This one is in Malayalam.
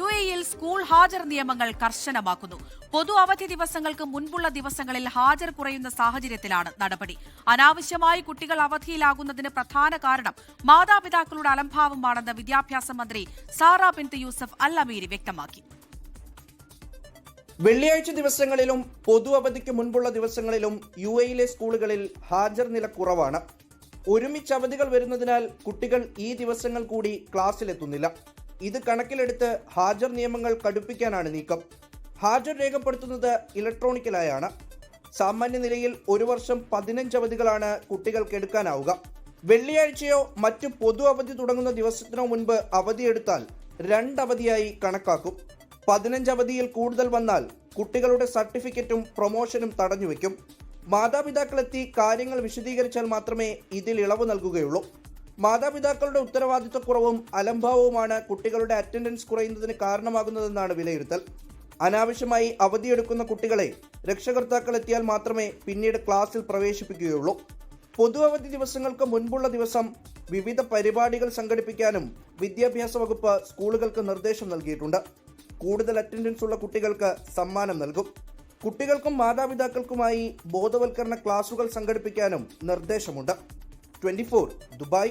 യു എയിൽ സ്കൂൾ ഹാജർ നിയമങ്ങൾ കർശനമാക്കുന്നു. പൊതു അവധി ദിവസങ്ങൾക്ക് മുൻപുള്ള ദിവസങ്ങളിൽ ഹാജർ കുറയുന്ന സാഹചര്യത്തിലാണ് നടപടി. അനാവശ്യമായി കുട്ടികൾ അവധിയിലാകുന്നതിന് പ്രധാന കാരണം മാതാപിതാക്കളുടെ അലംഭാവമാണെന്ന് വിദ്യാഭ്യാസ മന്ത്രി Sara bint Yousef Al Amiri വ്യക്തമാക്കി. വെള്ളിയാഴ്ച ദിവസങ്ങളിലും പൊതു അവധിക്ക് മുൻപുള്ള ദിവസങ്ങളിലും യു എയിലെ സ്കൂളുകളിൽ ഹാജർ നില കുറവാണ്. ഒരുമിച്ച് അവധികൾ വരുന്നതിനാൽ കുട്ടികൾ ഈ ദിവസങ്ങൾ കൂടി ക്ലാസ്സിലെത്തുന്നില്ല. ഇത് കണക്കിലെടുത്ത് ഹാജർ നിയമങ്ങൾ കടുപ്പിക്കാനാണ് നീക്കം. ഹാജർ രേഖപ്പെടുത്തുന്നത് ഇലക്ട്രോണിക്കലായാണ്. സാമാന്യ നിലയിൽ ഒരു വർഷം പതിനഞ്ച് അവധികളാണ് കുട്ടികൾക്ക് എടുക്കാനാവുക. വെള്ളിയാഴ്ചയോ മറ്റു പൊതു അവധി തുടങ്ങുന്ന ദിവസത്തിനോ മുൻപ് അവധിയെടുത്താൽ രണ്ടവധിയായി കണക്കാക്കും. പതിനഞ്ച് അവധിയിൽ കൂടുതൽ വന്നാൽ കുട്ടികളുടെ സർട്ടിഫിക്കറ്റും പ്രൊമോഷനും തടഞ്ഞുവെക്കും. മാതാപിതാക്കളെത്തി കാര്യങ്ങൾ വിശദീകരിച്ചാൽ മാത്രമേ ഇതിൽ ഇളവ് നൽകുകയുള്ളൂ. മാതാപിതാക്കളുടെ ഉത്തരവാദിത്വക്കുറവും അലംഭാവവുമാണ് കുട്ടികളുടെ അറ്റൻഡൻസ് കുറയുന്നതിന് കാരണമാകുന്നതെന്നാണ് വിലയിരുത്തൽ. അനാവശ്യമായി അവധിയെടുക്കുന്ന കുട്ടികളെ രക്ഷകർത്താക്കൾ എത്തിയാൽ മാത്രമേ പിന്നീട് ക്ലാസ്സിൽ പ്രവേശിപ്പിക്കുകയുള്ളൂ. പൊതു അവധി ദിവസങ്ങൾക്ക് മുൻപുള്ള ദിവസം വിവിധ പരിപാടികൾ സംഘടിപ്പിക്കാനും വിദ്യാഭ്യാസ വകുപ്പ് സ്കൂളുകൾക്ക് നിർദ്ദേശം നൽകിയിട്ടുണ്ട്. കൂടുതൽ അറ്റൻഡൻസ് ഉള്ള കുട്ടികൾക്ക് സമ്മാനം നൽകും. കുട്ടികൾക്കും മാതാപിതാക്കൾക്കുമായി ബോധവൽക്കരണ ക്ലാസുകൾ സംഘടിപ്പിക്കാനും നിർദ്ദേശമുണ്ട്. Twenty Dubai